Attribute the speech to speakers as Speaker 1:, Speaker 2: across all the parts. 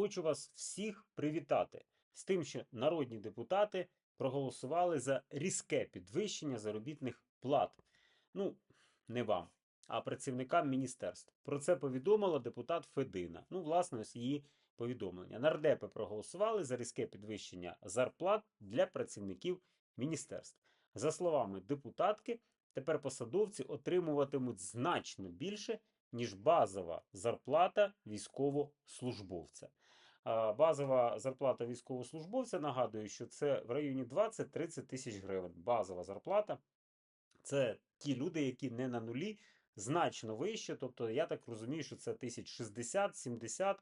Speaker 1: хочу вас всіх привітати з тим, що народні депутати проголосували за різке підвищення заробітних плат. Ну, не вам, а працівникам міністерств. Про це повідомила депутат Федина. Ну, власне, ось її повідомлення. Нардепи проголосували за різке підвищення зарплат для працівників міністерств. За словами депутатки, тепер посадовці отримуватимуть значно більше, ніж базова зарплата військовослужбовця. Базова зарплата військовослужбовця, нагадую, що це в районі 20-30 тисяч гривень. Базова зарплата це ті люди, які не на нулі, значно вище. Тобто, я так розумію, що це 1060-70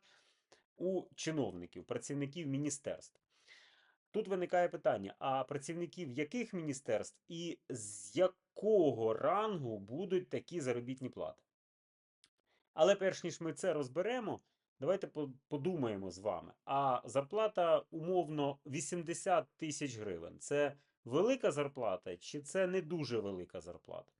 Speaker 1: у чиновників, працівників міністерств. Тут виникає питання: а працівників яких міністерств і з якого рангу будуть такі заробітні плати? Але перш ніж ми це розберемо, давайте подумаємо з вами. А зарплата умовно 80 тисяч гривень. Це велика зарплата чи це не дуже велика зарплата?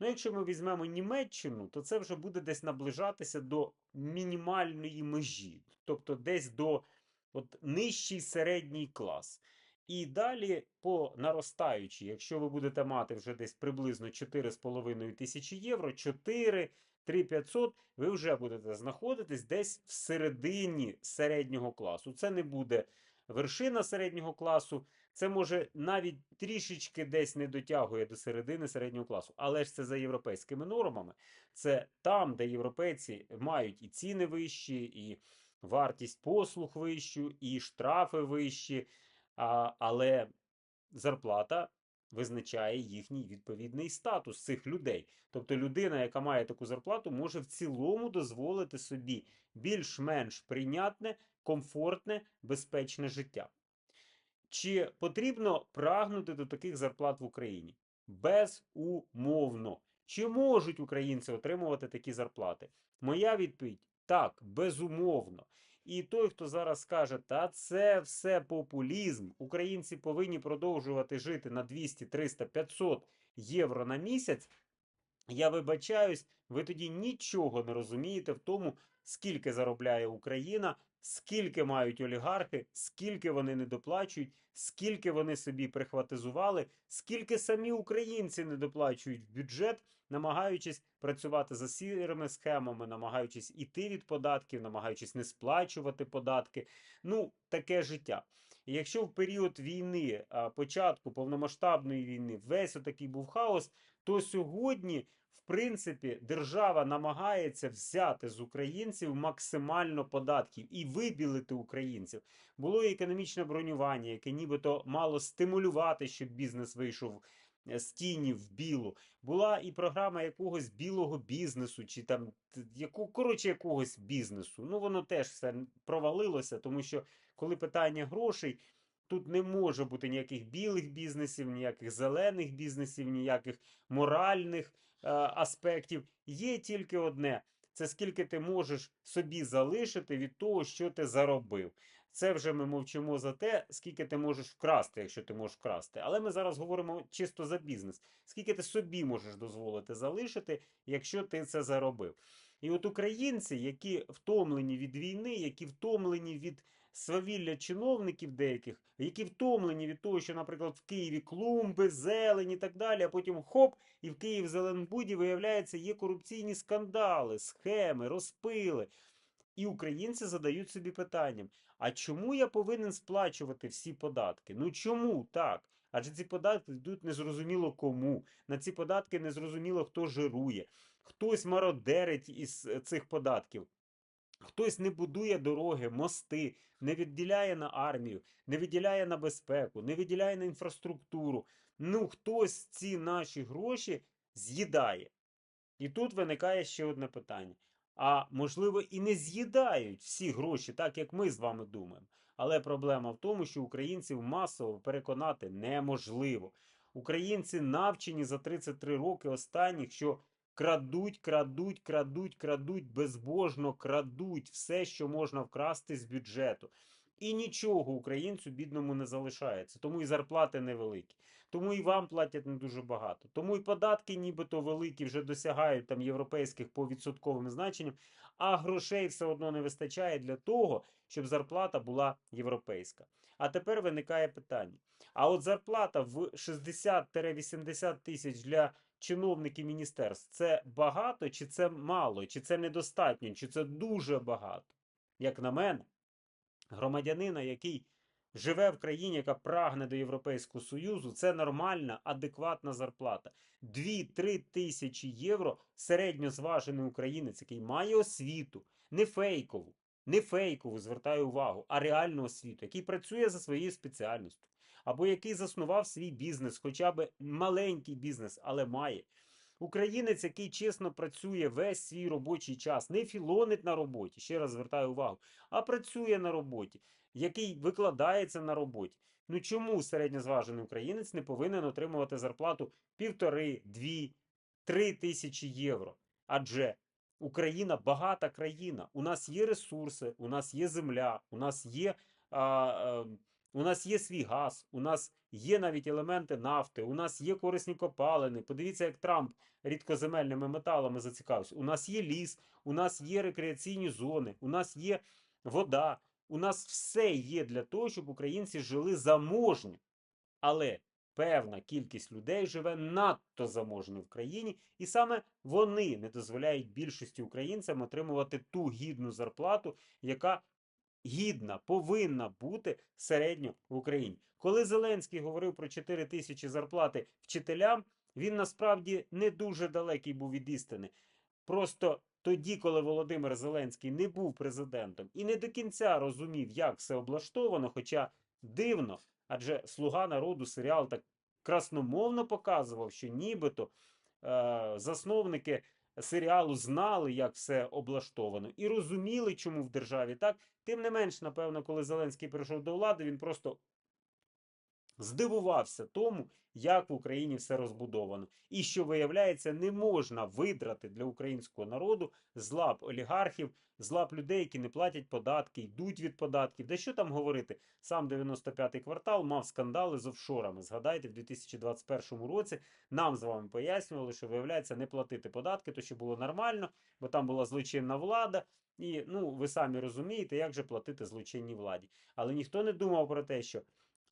Speaker 1: Ну, якщо ми візьмемо Німеччину, то це вже буде десь наближатися до мінімальної межі, тобто десь до от, нижчий середній клас. І далі по наростаючій, якщо ви будете мати вже десь приблизно 4,5 тисячі євро, 4, 3500, ви вже будете знаходитись десь в середині середнього класу. Це не буде вершина середнього класу, це може навіть трішечки десь не дотягує до середини середнього класу. Але ж це за європейськими нормами. Це там, де європейці мають і ціни вищі, і вартість послуг вищу, і штрафи вищі. А, але зарплата визначає їхній відповідний статус цих людей. Тобто людина, яка має таку зарплату, може в цілому дозволити собі більш-менш прийнятне, комфортне, безпечне життя. Чи потрібно прагнути до таких зарплат в Україні? Безумовно. Чи можуть українці отримувати такі зарплати? Моя відповідь так, безумовно. І той, хто зараз скаже, та це все популізм, українці повинні продовжувати жити на 200, 300, 500 євро на місяць. Я вибачаюсь, ви тоді нічого не розумієте в тому, скільки заробляє Україна, скільки мають олігархи, скільки вони не доплачують, скільки вони собі прихватизували, скільки самі українці не доплачують в бюджет, намагаючись працювати за сірими схемами, намагаючись іти від податків, намагаючись не сплачувати податки. Ну, таке життя. Якщо в період війни, початку повномасштабної війни, весь отакий був хаос, то сьогодні, в принципі, держава намагається взяти з українців максимально податків і вибілити українців. Було і економічне бронювання, яке нібито мало стимулювати, щоб бізнес вийшов е, з тіні в білу. Була і програма якогось білого бізнесу, чи там яку, коротше, якогось бізнесу. Ну, воно теж все провалилося, тому що коли питання грошей. Тут не може бути ніяких білих бізнесів, ніяких зелених бізнесів, ніяких моральних е, аспектів. Є тільки одне: це скільки ти можеш собі залишити від того, що ти заробив. Це вже ми мовчимо за те, скільки ти можеш вкрасти, якщо ти можеш вкрасти. Але ми зараз говоримо чисто за бізнес. Скільки ти собі можеш дозволити залишити, якщо ти це заробив. І от українці, які втомлені від війни, які втомлені від свавілля чиновників деяких, які втомлені від того, що, наприклад, в Києві клумби, зелень і так далі, а потім хоп, і в Київ Зеленбуді, виявляється, є корупційні скандали, схеми, розпили. І українці задають собі питанням: а чому я повинен сплачувати всі податки? Ну чому так? Адже ці податки йдуть незрозуміло кому. На ці податки незрозуміло хто жирує, хтось мародерить із е, цих податків. Хтось не будує дороги, мости, не відділяє на армію, не виділяє на безпеку, не виділяє на інфраструктуру. Ну, хтось ці наші гроші з'їдає. І тут виникає ще одне питання. А можливо, і не з'їдають всі гроші, так як ми з вами думаємо. Але проблема в тому, що українців масово переконати неможливо. Українці навчені за 33 роки останніх, що крадуть, крадуть, крадуть, крадуть, безбожно крадуть все, що можна вкрасти з бюджету. І нічого українцю бідному не залишається. Тому і зарплати невеликі. Тому і вам платять не дуже багато. Тому і податки, нібито великі, вже досягають там європейських по відсотковим значенням, а грошей все одно не вистачає для того, щоб зарплата була європейська. А тепер виникає питання: а от зарплата в 60-80 тисяч для чиновників міністерств це багато, чи це мало, чи це недостатньо, чи це дуже багато? Як на мене, громадянина, який живе в країні, яка прагне до Європейського Союзу, це нормальна, адекватна зарплата. 2-3 тисячі євро середньозважений українець, який має освіту, не фейкову, не фейкову, звертаю увагу, а реальну освіту, який працює за своєю спеціальністю, або який заснував свій бізнес, хоча б маленький бізнес, але має. Українець, який чесно працює весь свій робочий час, не філонить на роботі, ще раз звертаю увагу, а працює на роботі, який викладається на роботі. Ну чому середньозважений українець не повинен отримувати зарплату півтори, дві, три тисячі євро? Адже Україна багата країна. У нас є ресурси, у нас є земля, у нас є, а, а, у нас є свій газ, у нас є навіть елементи нафти, у нас є корисні копалини. Подивіться, як Трамп рідкоземельними металами зацікавився. У нас є ліс, у нас є рекреаційні зони, у нас є вода. У нас все є для того, щоб українці жили заможньо. Але певна кількість людей живе надто заможньо в країні, і саме вони не дозволяють більшості українцям отримувати ту гідну зарплату, яка гідна, повинна бути середньо в Україні. Коли Зеленський говорив про 4 тисячі зарплати вчителям, він насправді не дуже далекий був від істини. Просто тоді, коли Володимир Зеленський не був президентом і не до кінця розумів, як все облаштовано, хоча дивно, адже Слуга народу серіал так красномовно показував, що нібито е, засновники серіалу знали, як все облаштовано, і розуміли, чому в державі так. Тим не менш, напевно, коли Зеленський прийшов до влади, він просто здивувався тому, як в Україні все розбудовано, і що виявляється, не можна видрати для українського народу з лап олігархів, з лап людей, які не платять податки, йдуть від податків. Де що там говорити? Сам 95-й квартал мав скандали з офшорами. Згадайте, в 2021 році нам з вами пояснювали, що виявляється не платити податки, то що було нормально, бо там була злочинна влада. І ну, ви самі розумієте, як же платити злочинній владі. Але ніхто не думав про те, що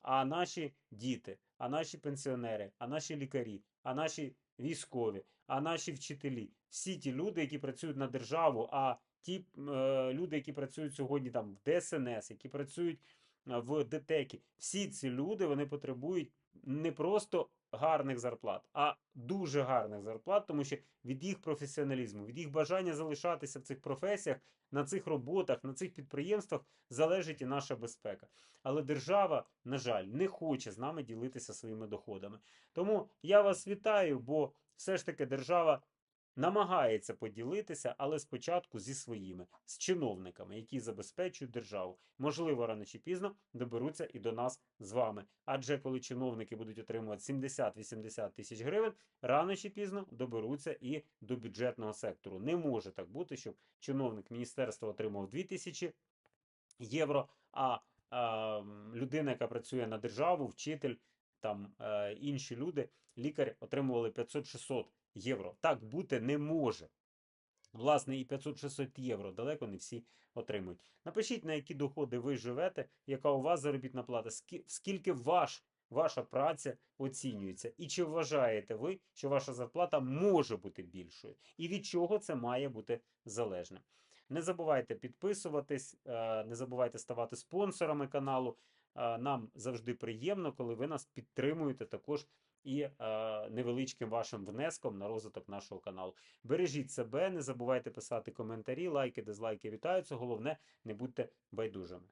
Speaker 1: а наші діти, а наші пенсіонери, а наші лікарі, а наші військові, а наші вчителі, всі ті люди, які працюють на державу, а ті е, люди, які працюють сьогодні там в ДСНС, які працюють е, в ДТЕКі, всі ці люди вони потребують не просто гарних зарплат, а дуже гарних зарплат, тому що від їх професіоналізму, від їх бажання залишатися в цих професіях, на цих роботах, на цих підприємствах залежить і наша безпека. Але держава, на жаль, не хоче з нами ділитися своїми доходами. Тому я вас вітаю, бо все ж таки держава намагається поділитися, але спочатку зі своїми, з чиновниками, які забезпечують державу. Можливо, рано чи пізно доберуться і до нас з вами. Адже коли чиновники будуть отримувати 70-80 тисяч гривень, рано чи пізно доберуться і до бюджетного сектору. Не може так бути, щоб чиновник міністерства отримав 2 тисячі євро, а людина, яка працює на державу, вчитель, там е, інші люди, лікар отримували 500-600 євро. Так бути не може. Власне, і 500-600 євро далеко не всі отримують. Напишіть, на які доходи ви живете, яка у вас заробітна плата, скільки ваш, ваша праця оцінюється, і чи вважаєте ви, що ваша зарплата може бути більшою, і від чого це має бути залежним. Не забувайте підписуватись, е, не забувайте ставати спонсорами каналу. Е, Нам завжди приємно, коли ви нас підтримуєте також і е, невеличким вашим внеском на розвиток нашого каналу. Бережіть себе, не забувайте писати коментарі, лайки, дизлайки вітаються. Головне, не будьте байдужими.